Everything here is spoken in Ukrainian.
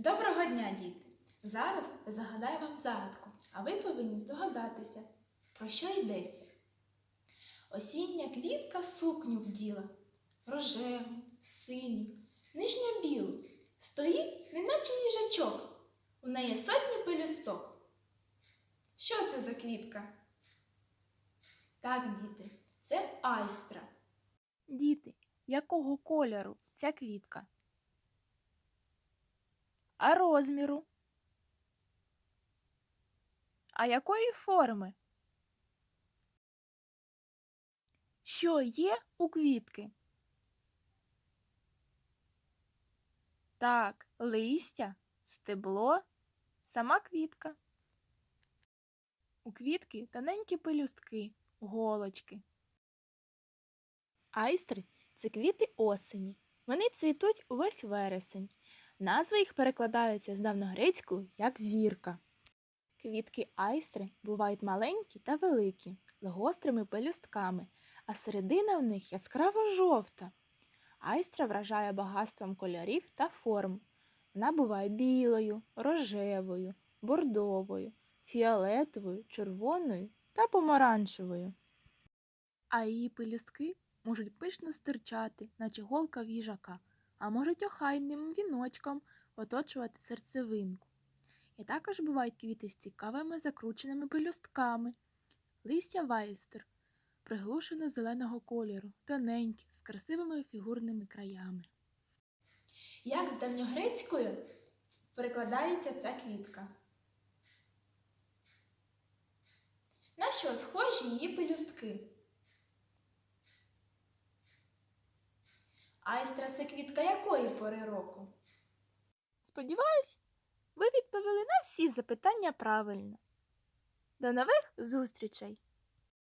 Доброго дня, діти! Зараз загадаю вам загадку, а ви повинні здогадатися, про що йдеться. Осіння квітка сукню вділа, рожеву, синю, нижньо білу, стоїть, неначе їжачок, у неї сотні пелюсток. Що це за квітка? Так, діти, це айстра. Діти, якого кольору ця квітка? А розміру? А якої форми? Що є у квітки? Так, листя, стебло, сама квітка. У квітки тоненькі пелюстки, голочки. Айстри це квіти осені. Вони цвітуть увесь вересень. Назви їх перекладаються з давньогрецькою як зірка. Квітки айстри бувають маленькі та великі, з гострими пелюстками, а середина в них яскраво жовта. Айстра вражає багатством кольорів та форм. Вона буває білою, рожевою, бордовою, фіолетовою, червоною та помаранчевою. А її пелюстки можуть пишно стирчати, наче голка в їжака, а можуть охайним віночком оточувати серцевинку. І також бувають квіти з цікавими закрученими пелюстками. Листя вайстер приглушено зеленого кольору, тоненькі, з красивими фігурними краями. Як з давньогрецькою перекладається ця квітка? На що схожі її пелюстки? Айстра це квітка якої пори року? Сподіваюсь, ви відповіли на всі запитання правильно. До нових зустрічей!